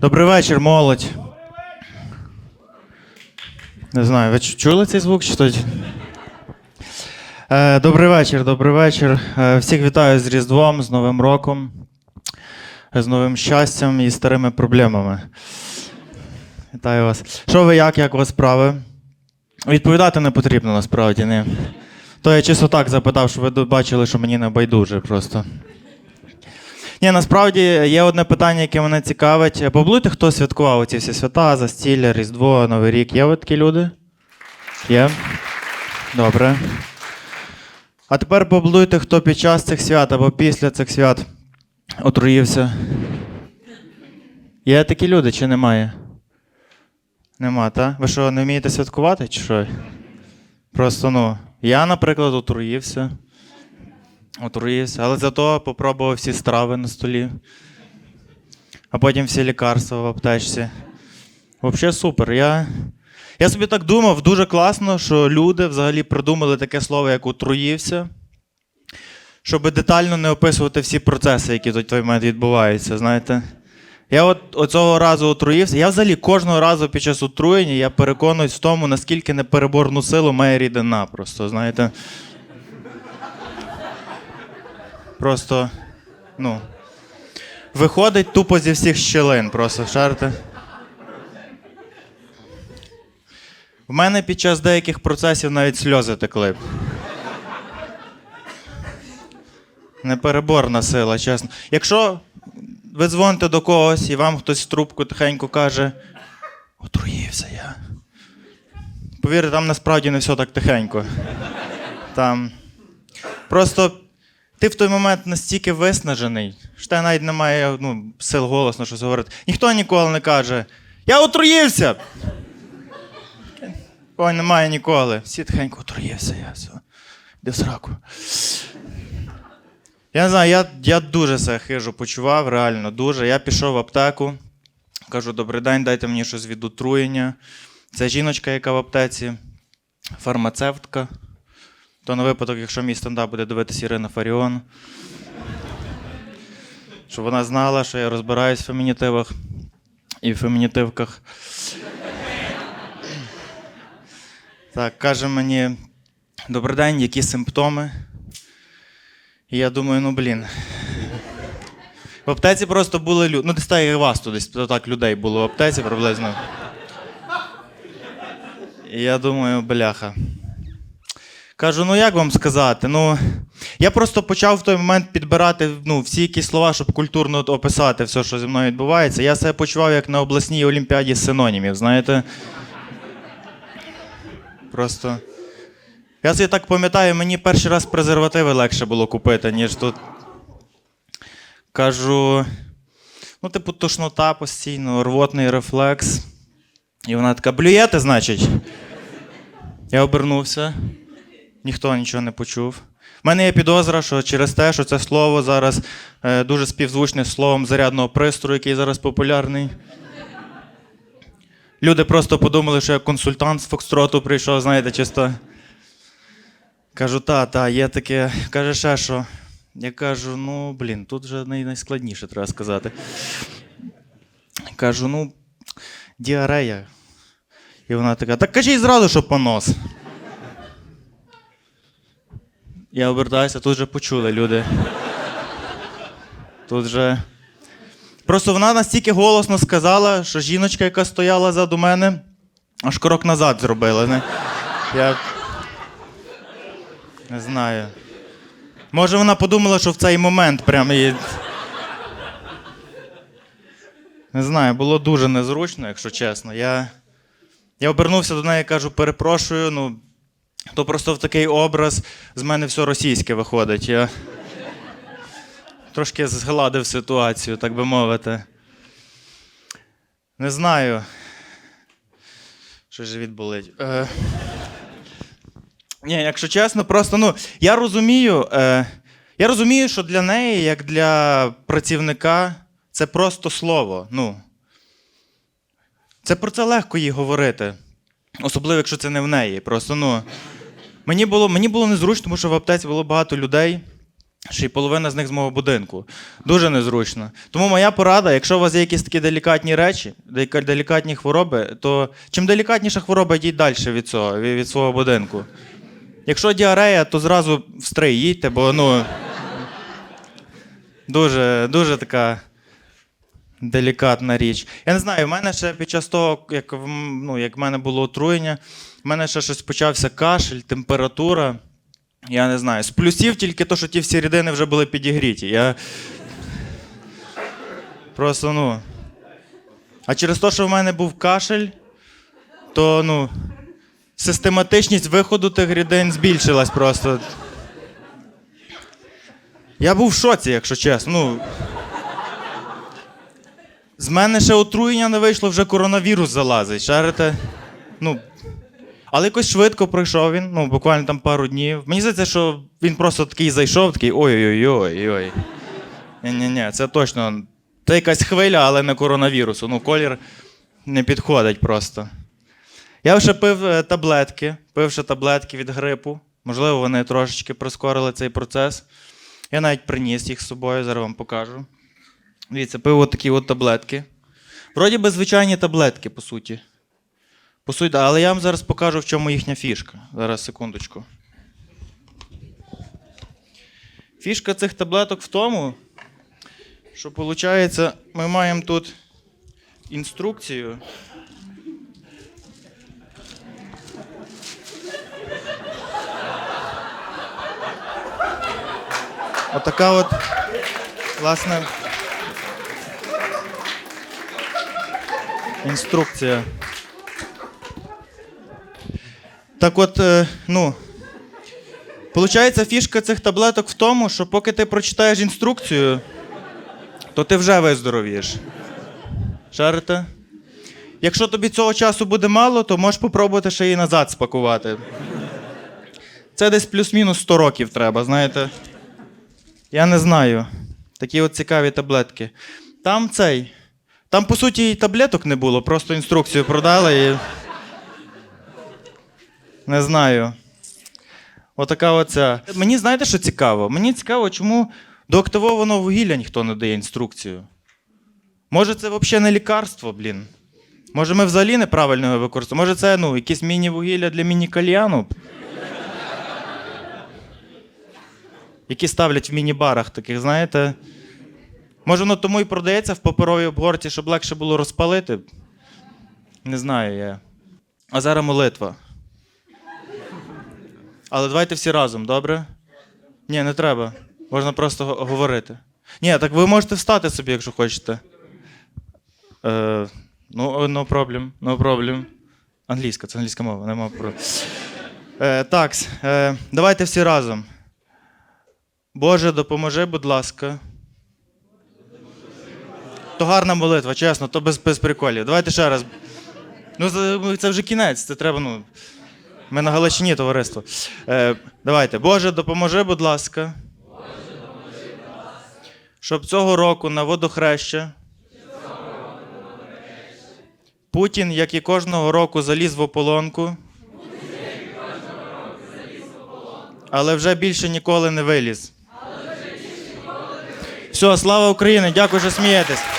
Добрий вечір, молодь. Не знаю, ви чули цей звук чи що? Е, добрий вечір, добрий вечір. Е, всіх вітаю з Різдвом, з Новим роком, з новим щастям і старими проблемами. Вітаю вас. Що ви як, як у вас справи? Відповідати не потрібно насправді, ні. То я чисто так запитав, щоб ви бачили, що мені не байдуже просто. Ні, насправді є одне питання, яке мене цікавить. Поблуйте, хто святкував ці всі свята, застілля, Різдво, Новий рік. Є ви такі люди? Є? Добре. А тепер поблуйте, хто під час цих свят або після цих свят отруївся. Є такі люди чи немає? Нема, так? Ви що, не вмієте святкувати, чи що? Просто, ну, я, наприклад, отруївся. Отруївся, але зато попробував всі страви на столі, а потім всі лікарства в аптечці. Взагалі супер. Я, я собі так думав, дуже класно, що люди взагалі придумали таке слово, як отруївся, щоб детально не описувати всі процеси, які тут в той момент відбуваються. Знаєте. Я от оцього разу отруївся. Я взагалі кожного разу під час отруєння я переконуюсь в тому, наскільки непереборну силу має рідина. Просто, знаєте. Просто, ну. Виходить тупо зі всіх щілин, просто шарите. В мене під час деяких процесів навіть сльози текли. Непереборна сила, чесно. Якщо ви дзвоните до когось і вам хтось в трубку тихенько каже, отруївся я. Повірте, там насправді не все так тихенько. Там. Просто ти в той момент настільки виснажений, що тебе навіть немає ну, сил голосно щось говорити. Ніхто ніколи не каже: Я отруївся! Ой, немає ніколи. Всі тихенько отруївся, я все. Де сраку. Я не знаю, я, я дуже себе хижо почував, реально дуже. Я пішов в аптеку, кажу: добрий день, дайте мені щось від отруєння. Це жіночка, яка в аптеці, фармацевтка. То на випадок, якщо мій стендап буде дивитися Ірина Фаріон. Щоб вона знала, що я розбираюсь в фемінітивах і в фемінітивках. Так, каже мені: добрий день, які симптоми? І я думаю, ну блін. В аптеці просто були люди. Ну, десь так, як вас тут, десь так людей було в аптеці приблизно. І я думаю, бляха. Кажу, ну як вам сказати? Ну, я просто почав в той момент підбирати ну, всі якісь слова, щоб культурно описати все, що зі мною відбувається. Я себе почував як на обласній олімпіаді синонімів, знаєте. Просто. Я собі так пам'ятаю, мені перший раз презервативи легше було купити, ніж тут. Кажу, ну, типу, тошнота постійно, рвотний рефлекс. І вона така, блюєте, значить? Я обернувся, ніхто нічого не почув. У мене є підозра, що через те, що це слово зараз е, дуже співзвучне словом зарядного пристрою, який зараз популярний. Люди просто подумали, що я консультант з Фокстроту прийшов, знаєте, чисто. Кажу, та, та, є таке. Каже, ще що. Я кажу, ну, блін, тут вже найскладніше треба сказати. Кажу, ну, діарея. І вона така, так кажіть зразу, що понос. Я обертаюся, тут вже почули люди. Тут вже. Просто вона настільки голосно сказала, що жіночка, яка стояла ззаду мене, аж крок назад зробила. Не? Я не знаю. Може, вона подумала, що в цей момент прям її. Не знаю, було дуже незручно, якщо чесно. Я, я обернувся до неї і кажу, перепрошую, ну, то просто в такий образ з мене все російське виходить. Я трошки згладив ситуацію, так би мовити. Не знаю. Що живіт болить. Е... Ні, якщо чесно, просто ну, я розумію, е... я розумію, що для неї, як для працівника, це просто слово. Ну. Це про це легко їй говорити. Особливо, якщо це не в неї. Просто, ну. Мені було, мені було незручно, тому що в аптеці було багато людей. Ще й половина з них з мого будинку. Дуже незручно. Тому моя порада, якщо у вас є якісь такі делікатні речі, делікатні хвороби, то чим делікатніша хвороба, йдіть далі від цього, від, свого будинку. Якщо діарея, то зразу в їдьте, бо ну. Дуже, дуже така делікатна річ. Я не знаю, в мене ще під час того, як, в ну, як в мене було отруєння, в мене ще щось почався кашель, температура. Я не знаю. З плюсів тільки то, що ті всі рідини вже були підігріті. Я... Просто, ну. А через те, що в мене був кашель, то ну, систематичність виходу тих рідин збільшилась просто. Я був в шоці, якщо чесно. Ну, з мене ще отруєння не вийшло, вже коронавірус залазить. Шарите? Ну, але якось швидко пройшов він, ну, буквально там пару днів. Мені здається, що він просто такий зайшов, такий ой-ой-ой-ой. Ні-ні-ні, це точно. Це якась хвиля, але не коронавірусу. Ну, колір не підходить просто. Я вже пив е, таблетки, пив ще таблетки від грипу. Можливо, вони трошечки прискорили цей процес. Я навіть приніс їх з собою, зараз вам покажу. Дивіться, пив такі от таблетки. Вроді би звичайні таблетки, по суті. По суті, але я вам зараз покажу, в чому їхня фішка. Зараз, секундочку. Фішка цих таблеток в тому, що виходить, ми маємо тут інструкцію. Отака от, власне, інструкція. Так от, е, ну. Получається, фішка цих таблеток в тому, що поки ти прочитаєш інструкцію, то ти вже виздоровієш. Шарите? Якщо тобі цього часу буде мало, то можеш попробувати ще її назад спакувати. Це десь плюс-мінус 100 років треба, знаєте. Я не знаю. Такі от цікаві таблетки. Там цей. Там, по суті, і таблеток не було, просто інструкцію продали і. Не знаю. Отака оця. Мені знаєте, що цікаво? Мені цікаво, чому до активованого вугілля ніхто не дає інструкцію. Може, це взагалі не лікарство, блін. Може, ми взагалі неправильно його використовуємо. Може, це ну, якесь міні-вугілля для міні-кальяну? Які ставлять в міні-барах таких, знаєте. Може, воно тому і продається в паперовій обгорці, щоб легше було розпалити. Не знаю я. А зараз молитва. Але давайте всі разом, добре? Ні, не треба. Можна просто говорити. Ні, так ви можете встати собі, якщо хочете. Е, ну, no problem, no problem. Англійська, це англійська мова, нема про. Е, так, е, давайте всі разом. Боже, допоможи, будь ласка. То гарна молитва, чесно, то без, без приколів. Давайте ще раз. Ну, це- вже кінець, це треба, ну. Ми на Галичині товариство. Е, давайте. Боже, допоможи, будь ласка. Щоб цього року на водохреща. Путін, як і кожного року, заліз в ополонку. Але вже більше ніколи не виліз. Все, слава Україні! Дякую, що смієтесь.